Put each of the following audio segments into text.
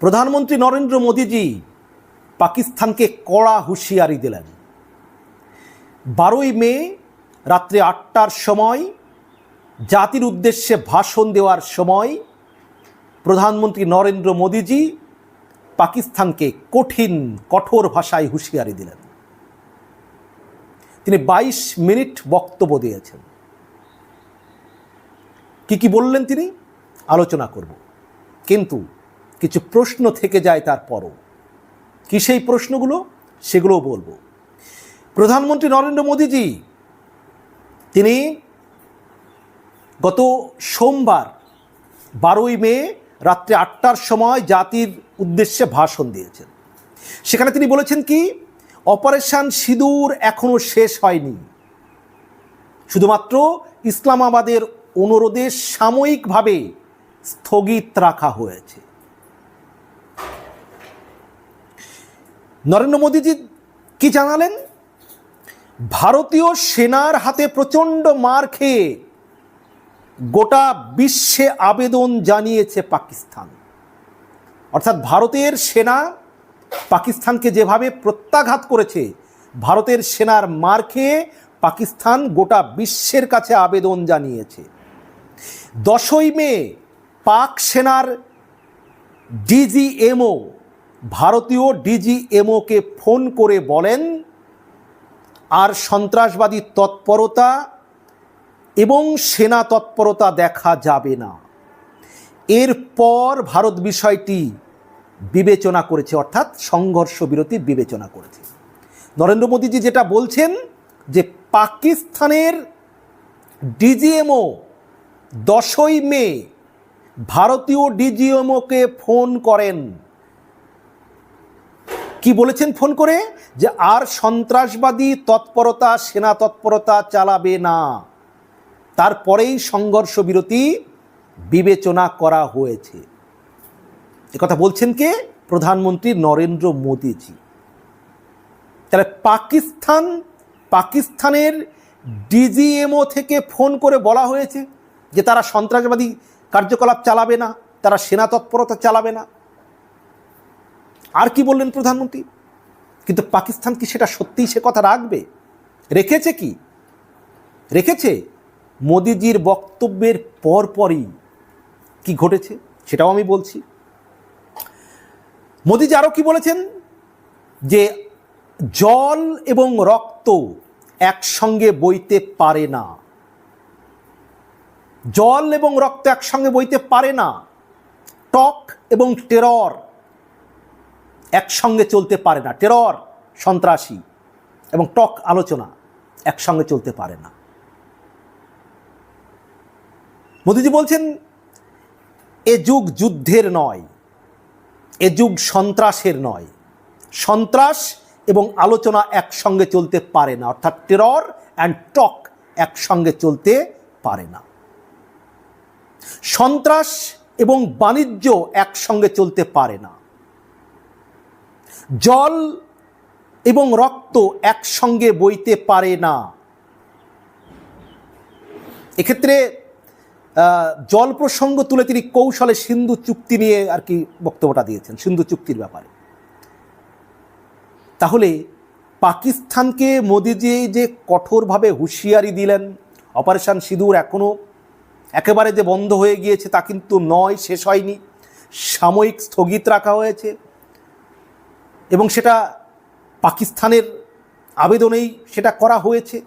প্রধানমন্ত্রী নরেন্দ্র মোদীজি পাকিস্তানকে কড়া হুঁশিয়ারি দিলেন। বারোই মে রাত্রে আটটার সময়, জাতির উদ্দেশ্যে ভাষণ দেওয়ার সময় প্রধানমন্ত্রী নরেন্দ্র মোদীজি পাকিস্তানকে কঠিন, কঠোর ভাষায় হুঁশিয়ারি দিলেন। তিনি বাইশ মিনিট বক্তব্য দিয়েছেন। কি কি বললেন তিনি? আলোচনা করব। কিন্তু কিছু প্রশ্ন থেকে যায় তারপরও। কি সেই প্রশ্নগুলো? সেগুলোও বলব। প্রধানমন্ত্রী নরেন্দ্র মোদীজি, তিনি গত সোমবার বারোই মে রাত্রে আটটার সময় জাতির উদ্দেশ্যে ভাষণ দিয়েছেন। সেখানে তিনি বলেছেন কি, অপারেশন সিঁদুর এখনও শেষ হয়নি। শুধুমাত্র ইসলামাবাদের অনুরোধে সাময়িকভাবে স্থগিত রাখা হয়েছে। নরেন্দ্র মোদীজি কি জানালেন? ভারতীয় সেনার হাতে প্রচণ্ড মার খেয়ে গোটা বিশ্বে আবেদন জানিয়েছে পাকিস্তান। অর্থাৎ ভারতের সেনা পাকিস্তানকে যেভাবে প্রত্যাঘাত করেছে, ভারতের সেনার মার খেয়ে পাকিস্তান গোটা বিশ্বের কাছে আবেদন জানিয়েছে। দশই মে পাক সেনার ডিজিএমও ভারতীয় ডিজিএমওকে ফোন করে বলেন, আর সন্ত্রাসবাদী তৎপরতা এবং সেনা তৎপরতা দেখা যাবে না। এরপর ভারত বিষয়টি বিবেচনা করেছে, অর্থাৎ সংঘর্ষ বিরতি বিবেচনা করেছে। নরেন্দ্র মোদীজি যেটা বলছেন যে, পাকিস্তানের ডিজিএমও দশই মে ভারতীয় ডিজিএমওকে ফোন করেন। কি বলেছেন ফোন করে? যে আর সন্ত্রাসবাদী তৎপরতা, সেনা তৎপরতা চালাবে না। তারপরেই সংঘর্ষ বিরতি বিবেচনা করা হয়েছে। কথা বলছেন কে? প্রধানমন্ত্রী নরেন্দ্র মোদীজি। তাহলে পাকিস্তান, পাকিস্তানের ডিজিএমও থেকে ফোন করে বলা হয়েছে যে তারা সন্ত্রাসবাদী কার্যকলাপ চালাবে না, তারা সেনা তৎপরতা চালাবে না। আর কি বললেন প্রধানমন্ত্রী? কিন্তু পাকিস্তান কি সেটা সত্যিই সে কথা রাখবে? রেখেছে কি? রেখেছে? মোদিজির বক্তব্যের পরপরই কি ঘটেছে সেটাও আমি বলছি। মোদিজি আরও কি বলেছেন? যে জল এবং রক্ত একসঙ্গে বইতে পারে না। জল এবং রক্ত একসঙ্গে বইতে পারে না। টক এবং টেরর একসঙ্গে চলতে পারে না। টেরর, সন্ত্রাসী এবং টক আলোচনা একসঙ্গে চলতে পারে না। মোদিজি বলছেন, এ যুগ যুদ্ধের নয়, এ যুগ সন্ত্রাসের নয়। সন্ত্রাস এবং আলোচনা একসঙ্গে চলতে পারে না, অর্থাৎ টেরর অ্যান্ড টক একসঙ্গে চলতে পারে না। সন্ত্রাস এবং বাণিজ্য একসঙ্গে চলতে পারে না। জল এবং রক্ত একসঙ্গে বইতে পারে না। এক্ষেত্রে জল প্রসঙ্গ তুলে তিনি কৌশলে সিন্ধু চুক্তি নিয়ে আর কি বক্তব্যটা দিয়েছেন, সিন্ধু চুক্তির ব্যাপারে। তাহলে, পাকিস্তানকে মোদিজি যে কঠোরভাবে হুঁশিয়ারি দিলেন, অপারেশন সিঁদুর এখনও একেবারে যে বন্ধ হয়ে গিয়েছে তা কিন্তু নয়, শেষ হয়নি। সাময়িক স্থগিত রাখা হয়েছে। এবং সেটা পাকিস্তানের আবেদনেই সেটা করা হয়েছে।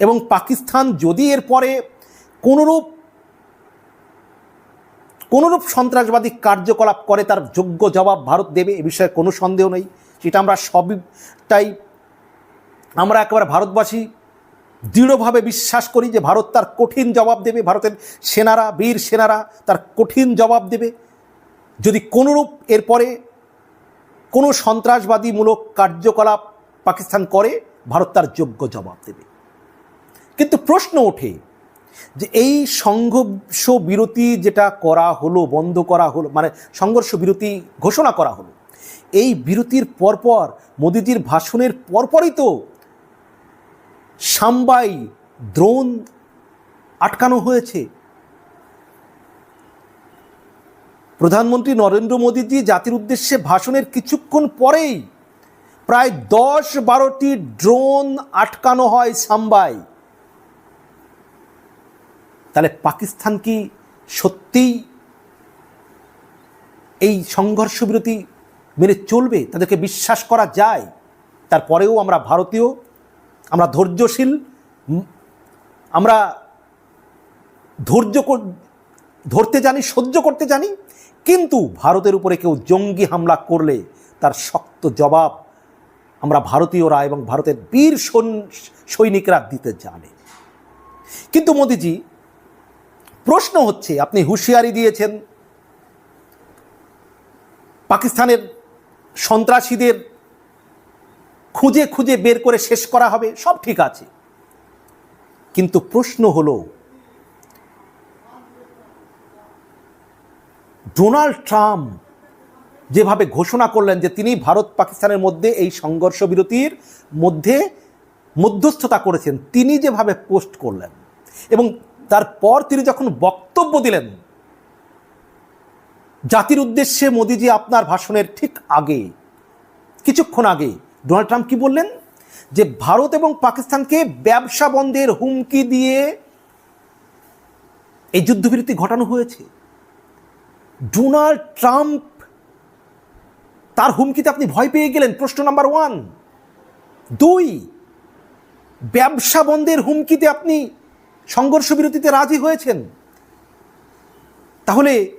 এবং পাকিস্তান যদি এরপরে কোনোরূপ কোনোরূপ সন্ত্রাসবাদী কার্যকলাপ করে, তার যোগ্য জবাব ভারত দেবে, এ বিষয়ে কোনো সন্দেহ নেই। সেটা আমরা সবটাই, আমরা একেবারে ভারতবাসী দৃঢ়ভাবে বিশ্বাস করি যে ভারত তার কঠিন জবাব দেবে, ভারতের সেনারা, বীর সেনারা তার কঠিন জবাব দেবে। যদি কোনোরূপ এরপরে কোনো সন্ত্রাসবাদীমূলক কার্যকলাপ পাকিস্তান করে, ভারত তার যোগ্য জবাব দেবে। কিন্তু প্রশ্ন ওঠে যে এই সংঘর্ষ বিরতি যেটা করা হলো, বন্ধ করা হলো মানে সংঘর্ষ বিরতি ঘোষণা করা হলো, এই বিরতির পরপর মোদিজির ভাষণের পরপরই তো সাম্বাই দ্রোণ আটকানো হয়েছে। প্রধানমন্ত্রী নরেন্দ্র মোদীজি জাতির উদ্দেশ্যে ভাষণের কিছুক্ষণ পরেই প্রায় দশ বারোটি ড্রোন আটকানো হয় সাম্বায় তাহলে পাকিস্তান কি সত্যিই এই সংঘর্ষ বিরতি মেনে চলবে? তাদেরকে বিশ্বাস করা যায়? তারপরেও আমরা ভারতীয়, আমরা ধৈর্যশীল আমরা ধৈর্য ধরতে জানি, সহ্য করতে জানি, কিন্তু ভারতের উপরে কেউ জঙ্গি হামলা করলে তার শক্ত জবাব আমরা ভারতীয়রা এবং ভারতের বীর সৈন- সৈনিকরা দিতে জানে। কিন্তু মোদিজি, প্রশ্ন হচ্ছে, আপনি হুঁশিয়ারি দিয়েছেন, পাকিস্তানের সন্ত্রাসীদের খুঁজে খুঁজে বের করে শেষ করা হবে, সব ঠিক আছে। কিন্তু প্রশ্ন হলো ডোনাল্ড ট্রাম্প যেভাবে ঘোষণা করলেন যে তিনি ভারত পাকিস্তানের মধ্যে এই সংঘর্ষ বিরতির মধ্যে মধ্যস্থতা করেছেন, তিনি যেভাবে পোস্ট করলেন এবং তারপর তিনি যখন বক্তব্য দিলেন, জাতির উদ্দেশ্যে মোদিজি আপনার ভাষণের ঠিক আগে, কিছুক্ষণ আগে ডোনাল্ড ট্রাম্প কি বললেন? যে ভারত এবং পাকিস্তানকে ব্যবসা বন্ধের হুমকি দিয়ে এই যুদ্ধবিরতি ঘটানো হয়েছে। ডোনাল্ড ট্রাম্প, তার হুমকিতে আপনি ভয় পেয়ে গেলেন, প্রশ্ন নাম্বার ওয়ান। দুই, ব্যবসা বন্ধের হুমকিতে আপনি সংঘর্ষ বিরতিতে রাজি হয়েছেন। তাহলে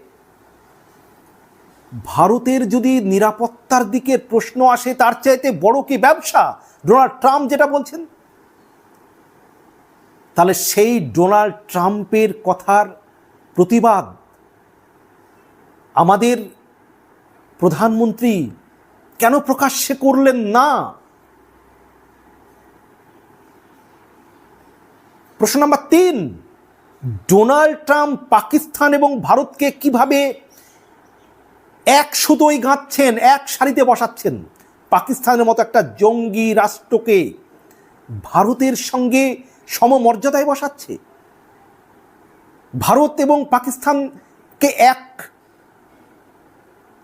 ভারতের যদি নিরাপত্তার দিকে প্রশ্ন আসে, তার চাইতে বড় কি ব্যবসা? ডোনাল্ড ট্রাম্প যেটা বলছেন। তাহলে সেই ডোনাল্ড ট্রাম্পের কথার প্রতিবাদ আমাদের প্রধানমন্ত্রী কেন প্রকাশ্যে করলেন না? প্রশ্ন নাম্বার তিন, ডোনাল্ড ট্রাম্প পাকিস্তান এবং ভারতকে কীভাবে এক সুতোই গাঁথছেন, এক সারিতে বসাচ্ছেন? পাকিস্তানের মতো একটা জঙ্গি রাষ্ট্রকে ভারতের সঙ্গে সমমর্যাদায় বসাচ্ছে? ভারত এবং পাকিস্তানকে এক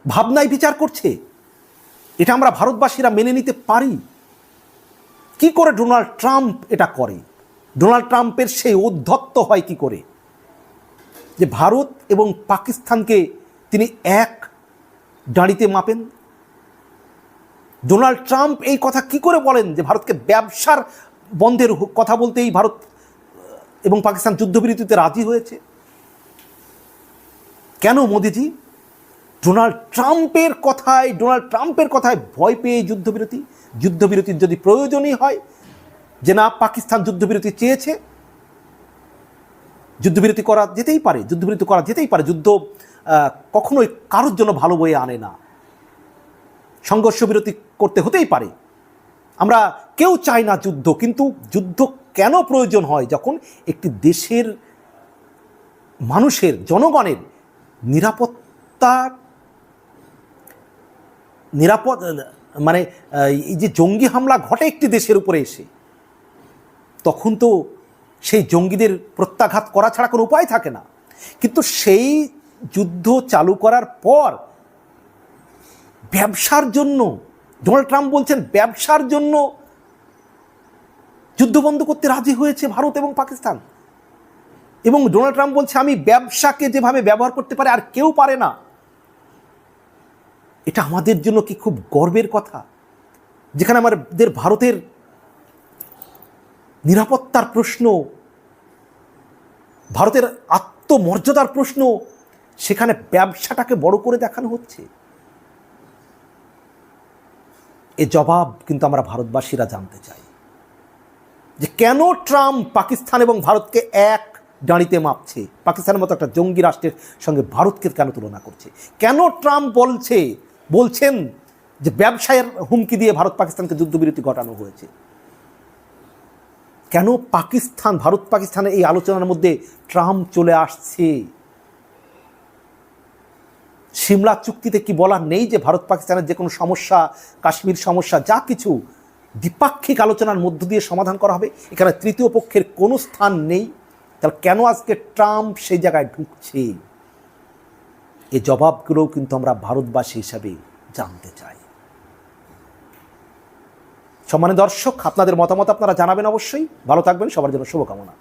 ভাবনায় বিচার করছে। এটা আমরা ভারতবাসীরা মেনে নিতে পারি। কি করে ডোনাল্ড ট্রাম্প এটা করে? ডোনাল্ড ট্রাম্পের সেই উদ্ধত্ত হয় কি করে? যে ভারত এবং পাকিস্তানকে তিনি এক দাঁড়িতে মাপেন। ডোনাল্ড ট্রাম্প এই কথা কি করে বলেন যে ভারতকে ব্যবসার বন্ধের কথা বলতেই ভারত এবং পাকিস্তান যুদ্ধবিরতিতে রাজি হয়েছে? কেন মোদিজি? ডোনাল্ড ট্রাম্পের কথায়, ডোনাল্ড ট্রাম্পের কথায় ভয় পেয়ে যুদ্ধবিরতি। যুদ্ধবিরতির যদি প্রয়োজনই হয়, যে না, পাকিস্তান যুদ্ধবিরতি চেয়েছে। যুদ্ধবিরতি করা যেতেই পারে, যুদ্ধবিরতি করা যেতেই পারে। যুদ্ধ কখনোই কারোর জন্য ভালো বয়ে আনে না। সংঘর্ষ বিরতি করতে হতেই পারে। আমরা কেউ চাই না যুদ্ধ, কিন্তু যুদ্ধ কেন প্রয়োজন হয় যখন একটি দেশের মানুষের, জনগণের নিরাপত্তা নিরাপদ মানে এই যে জঙ্গি হামলা ঘটে একটি দেশের উপরে এসে, তখন তো সেই জঙ্গিদের প্রত্যাঘাত করা ছাড়া কোনো উপায় থাকে না। কিন্তু সেই যুদ্ধ চালু করার পর ব্যবসার জন্য, ডোনাল্ড ট্রাম্প বলছেন, ব্যবসার জন্য যুদ্ধ বন্ধ করতে রাজি হয়েছে ভারত এবং পাকিস্তান। এবং ডোনাল্ড ট্রাম্প বলছে, আমি ব্যবসাকে যেভাবে ব্যবহার করতে পারে, আর কেউ পারে না। এটা আমাদের জন্য কি খুব গর্বের কথা? যেখানে আমাদের ভারতের নিরাপত্তার প্রশ্ন, ভারতের আত্মমর্যাদার প্রশ্ন, সেখানে ব্যবসাটাকে বড় করে দেখানো হচ্ছে। এ জবাব কিন্তু আমরা ভারতবাসীরা জানতে চাই। যে কেন ট্রাম্প পাকিস্তান এবং ভারতকে এক দাঁড়িতে মাপছে? পাকিস্তানের মতো একটা জঙ্গি রাষ্ট্রের সঙ্গে ভারতকে কেন তুলনা করছে? কেন ট্রাম্প বলছে বলছেন যে ব্যবসায়ের হুমকি দিয়ে ভারত পাকিস্তানকে যুদ্ধবিরতি ঘটানো হয়েছে। কেন পাকিস্তান, ভারত পাকিস্তানের এই আলোচনার মধ্যে ট্রাম্প চলে আসছে? সিমলা চুক্তিতে কি বলার নেই যে ভারত পাকিস্তানের যে কোনো সমস্যা, কাশ্মীর সমস্যা, যা কিছু দ্বিপাক্ষিক আলোচনার মধ্য দিয়ে সমাধান করা হবে, এখানে তৃতীয় পক্ষের কোনো স্থান নেই। তাহলে কেন আজকে ট্রাম্প সেই জায়গায় ঢুকছে? এই জবাবগুলোও কিন্তু আমরা ভারতবাসী হিসাবে জানতে চাই। সম্মানের দর্শক, আপনাদের মতামত আপনারা জানাবেন অবশ্যই। ভালো থাকবেন, সবার জন্য শুভকামনা।